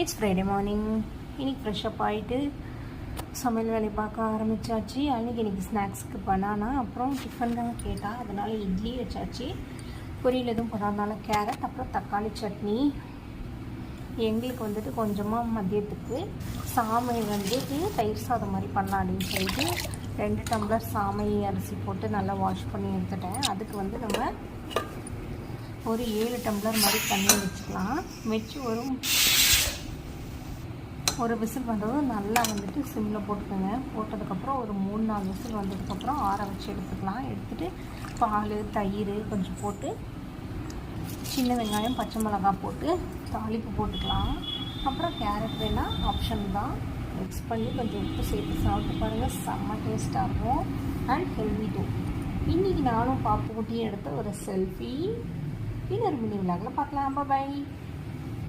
It's Friday morning இன்னைக்கு fresh up ஆகிட்டு சமையல் வேலை பார்க்க ஆரம்பிச்சாச்சு. அன்றைக்கி இன்றைக்கி ஸ்நாக்ஸ்க்கு பனானா அப்புறம் டிஃபன் தான் கேட்டால் அதனால் இட்லி வச்சாச்சு. பொரியல் எதுவும் பண்ணாதனால கேரட் அப்புறம் தக்காளி சட்னி. எங்களுக்கு வந்துட்டு கொஞ்சமாக மதியத்துக்கு சாமை வந்துட்டு தயிர் சாதம் மாதிரி பண்ணலாம் அப்படின்னு சொல்லிட்டு ரெண்டு டம்ளர் சாமை அரிசி போட்டு நல்லா வாஷ் பண்ணி எடுத்துட்டேன். அதுக்கு வந்து நம்ம ஒரு ஏழு டம்ளர் மாதிரி தண்ணி வச்சுக்கலாம். வச்சு ஒரு ஒரு விசில் வந்ததும் நல்லா வந்துட்டு சிம்மில் போட்டுக்கோங்க. போட்டதுக்கப்புறம் ஒரு மூணு நாலு விசில் வந்ததுக்கப்புறம் ஆற வச்சு எடுத்துக்கலாம். எடுத்துகிட்டு பால் தயிர் கொஞ்சம் போட்டு சின்ன வெங்காயம் பச்சை மிளகாய் போட்டு தாளிப்பு போட்டுக்கலாம். அப்புறம் கேரட் வேணால் ஆப்ஷன் தான். மிக்ஸ் பண்ணி கொஞ்சம் உப்பு சேர்த்து சாப்பிட்டு பாருங்கள் செம்ம டேஸ்ட்டாக இருக்கும். அண்ட் ஹெல்தி டூ இன்றைக்கி நானும் பாப்பு குட்டியும் எடுத்த ஒரு செல்ஃபி இன்னொரு மினி விழாக்கில் பார்க்கலாம். பாய்